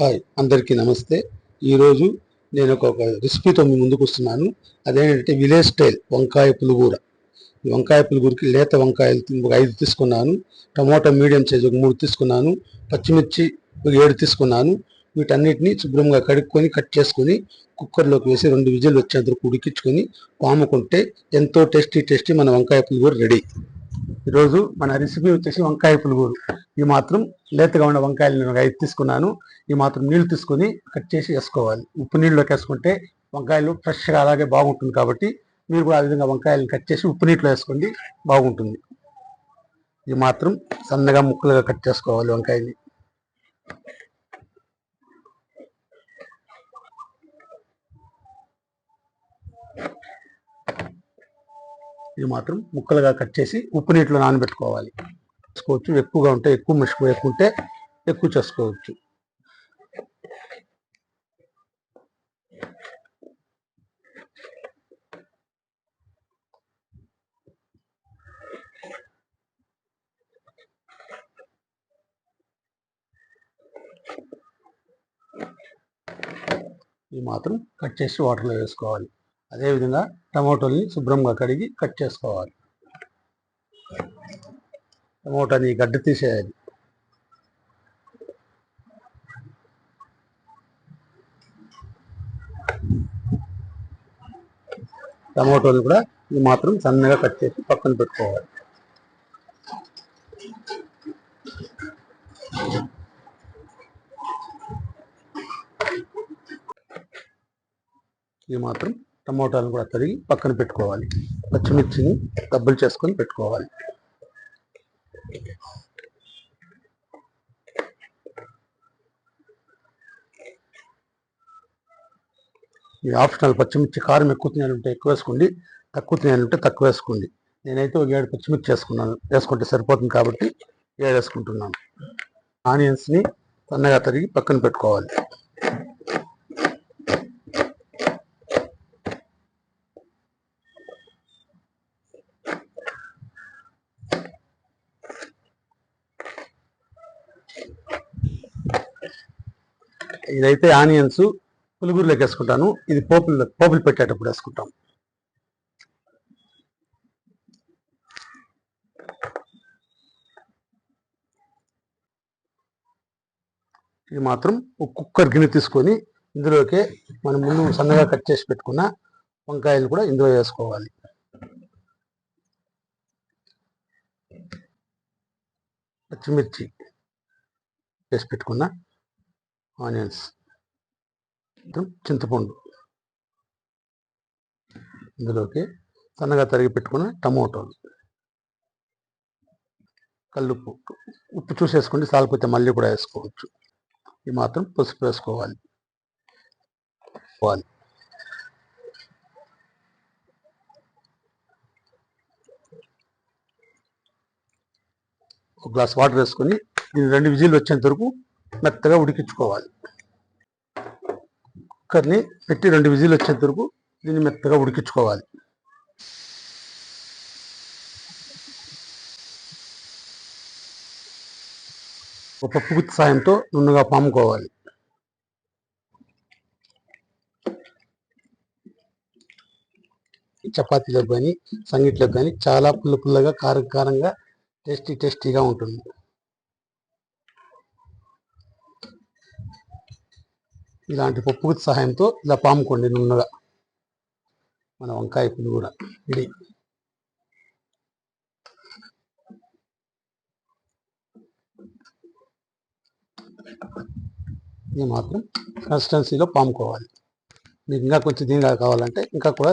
Hi అందరికీ నమస్తే. ఈరోజు నేను ఒక రెసిపీతో మీ ముందుకు వస్తున్నాను. అదేంటంటే విలేజ్ స్టైల్ వంకాయ పులుగూర. ఈ వంకాయ పులుగూరకి లేత వంకాయలు ఒక ఐదు తీసుకున్నాను. టమోటా మీడియం సైజ్ ఒక మూడు తీసుకున్నాను. పచ్చిమిర్చి ఒక ఏడు తీసుకున్నాను. వీటన్నిటిని శుభ్రంగా కడుక్కొని కట్ చేసుకొని కుక్కర్లోకి వేసి రెండు విజిల్ వచ్చేంత ఉడికించుకొని పాముకుంటే ఎంతో టేస్టీ టేస్టీ మన వంకాయ పులుగూర రెడీ. ఈరోజు మన రెసిపీ వచ్చేసి వంకాయ పులుగూరు ఈ మాత్రం లేతగా ఉన్న వంకాయలు నేను ఐదు తీసుకున్నాను. ఈ మాత్రం నీళ్ళు తీసుకొని కట్ చేసి వేసుకోవాలి. ఉప్పు నీళ్ళలోకి వేసుకుంటే వంకాయలు ఫ్రెష్గా అలాగే బాగుంటుంది కాబట్టి మీరు కూడా ఆ విధంగా వంకాయలను కట్ చేసి ఉప్పు నీటిలో వేసుకోండి బాగుంటుంది. ఈ మాత్రం సన్నగా ముక్కలుగా కట్ చేసుకోవాలి వంకాయని. ఇది మాత్రం ముక్కలుగా కట్ చేసి ఉప్పు నీటిలో నానబెట్టుకోవాలి. చేసుకోవచ్చు. ఎక్కువగా ఉంటే ఎక్కువ మసిపోయి ఎక్కువ ఉంటే ఎక్కువ చేసుకోవచ్చు. ఇది మాత్రం కట్ చేసి వాటర్లో వేసుకోవాలి. అదేవిధంగా టమాటోల్ని శుభ్రంగా కడిగి కట్ చేసుకోవాలి. టమోటాని గడ్డ తీసేయాలి. టమాటోని కూడా ఇది మాత్రం సన్నగా కట్ చేసి పక్కన పెట్టుకోవాలి. ఇది మాత్రం టమోటాలను కూడా తరిగి పక్కన పెట్టుకోవాలి. పచ్చిమిర్చిని డబ్బులు చేసుకొని పెట్టుకోవాలి. ఈ ఆప్షనల్ పచ్చిమిర్చి కారం ఎక్కువ తినాలంటే ఎక్కువ వేసుకోండి. తక్కువ తినాలంటే తక్కువ వేసుకోండి. నేనైతే ఒక ఏడు పచ్చిమిర్చి వేసుకున్నాను వేసుకుంటే సరిపోతుంది కాబట్టి ఏడు వేసుకుంటున్నాను. ఆనియన్స్ని సన్నగా తరిగి పక్కన పెట్టుకోవాలి. ఇదైతే ఆనియన్స్ పులుగురులోకి వేసుకుంటాను ఇది పోపులు పోపులు పెట్టేటప్పుడు వేసుకుంటాం. ఇది మాత్రం ఒక కుక్కర్ గిన్నె తీసుకొని ఇందులోకే మనం ముందు సన్నగా కట్ చేసి పెట్టుకున్న వంకాయలు కూడా ఇందులో వేసుకోవాలి. పచ్చిమిర్చి వేసి పెట్టుకున్న ఆనియన్స్ చింతపండు. ఇందులోకి సన్నగా తరిగి పెట్టుకున్న టమోటాలు. కల్లుప్పు ఉప్పు చూసేసుకోండి సాలిపోతే మళ్ళీ కూడా వేసుకోవచ్చు. ఇది మాత్రం పసుపు వేసుకోవాలి. పోవాలి. ఒక గ్లాస్ వాటర్ వేసుకొని రెండు విజిల్ వచ్చేంత వరకు మెత్తగా ఉడికించుకోవాలి. కుక్కర్ని పెట్టి రెండు విజిల్ వచ్చేంత వరకు దీన్ని మెత్తగా ఉడికించుకోవాలి. ఒక పప్పు గుత్తి సాయంతో నున్నగా పాముకోవాలి. చపాతీలకు కానీ సంగీట్లకు కానీ చాలా పుల్ల పుల్లగా కారం కారంగా టేస్టీ టేస్టీగా ఉంటుంది. ఇలాంటి పప్పు సహాయంతో ఇలా పాముకోండి నున్నగా. మన వంకాయ పులు కూడా ఇది ఇది మాత్రం కన్సిస్టెన్సీలో పాముకోవాలి మీకు ఇంకా కొంచెం దీనిగా కావాలంటే ఇంకా కూడా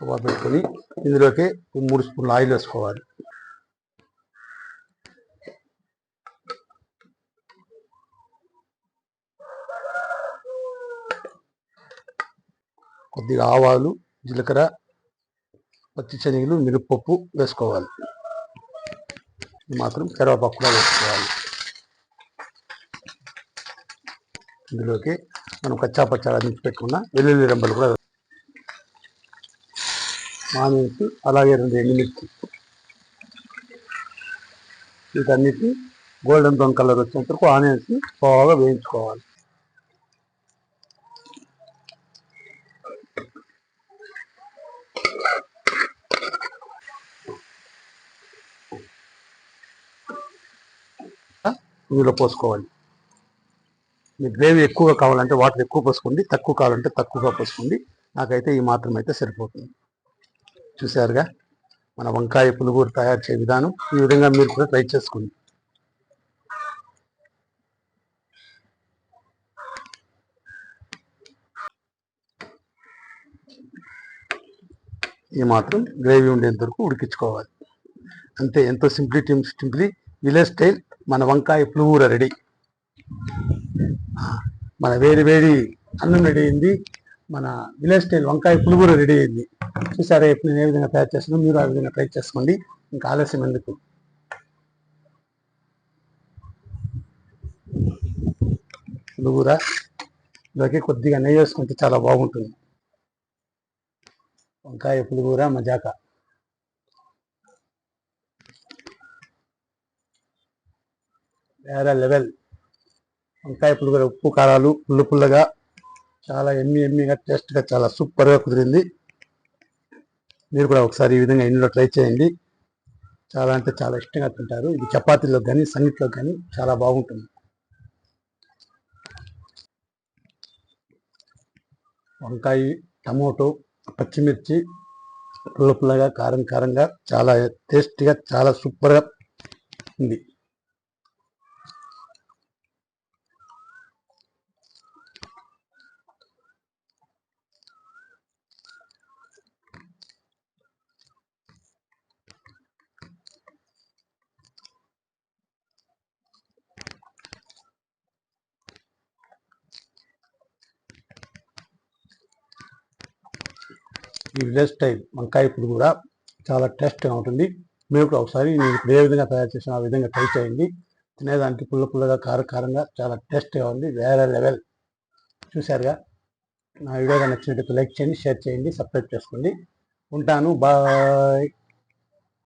పెట్టుకొని ఇందులోకి మూడు స్పూన్లు ఆయిల్ వేసుకోవాలి. కొద్దిగా ఆవాలు జీలకర్ర పచ్చి శనగలు మిరపప్పు వేసుకోవాలి. మాత్రం కరివేపాకు కూడా వేసుకోవాలి. ఇందులోకి మనం కచ్చా పచ్చా దించి పెట్టుకున్న వెల్లుల్లి రెంబలు కూడా ఆనియన్స్ అలాగే రెండు ఎండుమిర్చి వీటన్నిటి గోల్డెన్ బ్రౌన్ కలర్ వచ్చేంత వరకు ఆనియన్స్ బాగా వేయించుకోవాలి. ఇందులో పోసుకోవాలి. మీకు గ్రేవీ ఎక్కువగా కావాలంటే వాటర్ ఎక్కువ పోసుకోండి తక్కువ కావాలంటే తక్కువగా పోసుకోండి. నాకైతే ఈ మాత్రం అయితే సరిపోతుంది. చూసారుగా మన వంకాయ పులుగురు తయారు చేయ విధానం ఈ విధంగా మీరు కూడా ట్రై చేసుకోండి. ఈ మాత్రం గ్రేవీ ఉండేంత వరకు ఉడికించుకోవాలి. అంతే ఎంతో సింప్లిటీ సింప్లీ విలేజ్ స్టైల్ మన వంకాయ పులుగుర రెడీ. మన వేడి వేడి అన్నం రెడీ అయింది. మన విలేజ్ స్టైల్ వంకాయ పులుగుర రెడీ అయింది. చూసారా ఇప్పుడు నేను ఏ విధంగా తయారు చేస్తున్నాను మీరు ఆ విధంగా ట్రై చేసుకోండి. ఇంకా ఆలస్యం ఎందుకు? పులుగుర ఇలాగే కొద్దిగా నెయ్యి వేసుకుంటే చాలా బాగుంటుంది. వంకాయ పులుగుర మజాక. వేరే లెవెల్. వంకాయ పులుగుర ఉప్పు కారాలు పుల్ల పుల్లగా. చాలా ఎమ్మి ఎమ్మిగా టేస్ట్గా చాలా సూపర్గా కుదిరింది. మీరు కూడా ఒకసారి ఈ విధంగా ఇంట్లో ట్రై చేయండి. చాలా అంటే చాలా ఇష్టంగా తింటారు. ఇది చపాతీలో కానీ సంగీట్లో కానీ చాలా బాగుంటుంది. వంకాయ టమోటో పచ్చిమిర్చి పుల్ల పుల్లగా కారం కారంగా చాలా టేస్టీగా చాలా సూపర్గా ఉంది. ఈ విలేజ్ స్టైల్ వంకాయ పులుగు కూడా చాలా టేస్ట్గా ఉంటుంది. మీరు కూడా ఒకసారి నేను ఇప్పుడు ఏ విధంగా తయారు చేసిన ఆ విధంగా ట్రై చేయండి తినేదానికి పుల్ల పుల్లగా కార కారంగా చాలా టేస్ట్గా ఉంది. వేరే లెవెల్ చూశారుగా? నా వీడియోగా నచ్చినట్టు లైక్ చేయండి షేర్ చేయండి సబ్స్క్రైబ్ చేసుకోండి. ఉంటాను. బాయ్.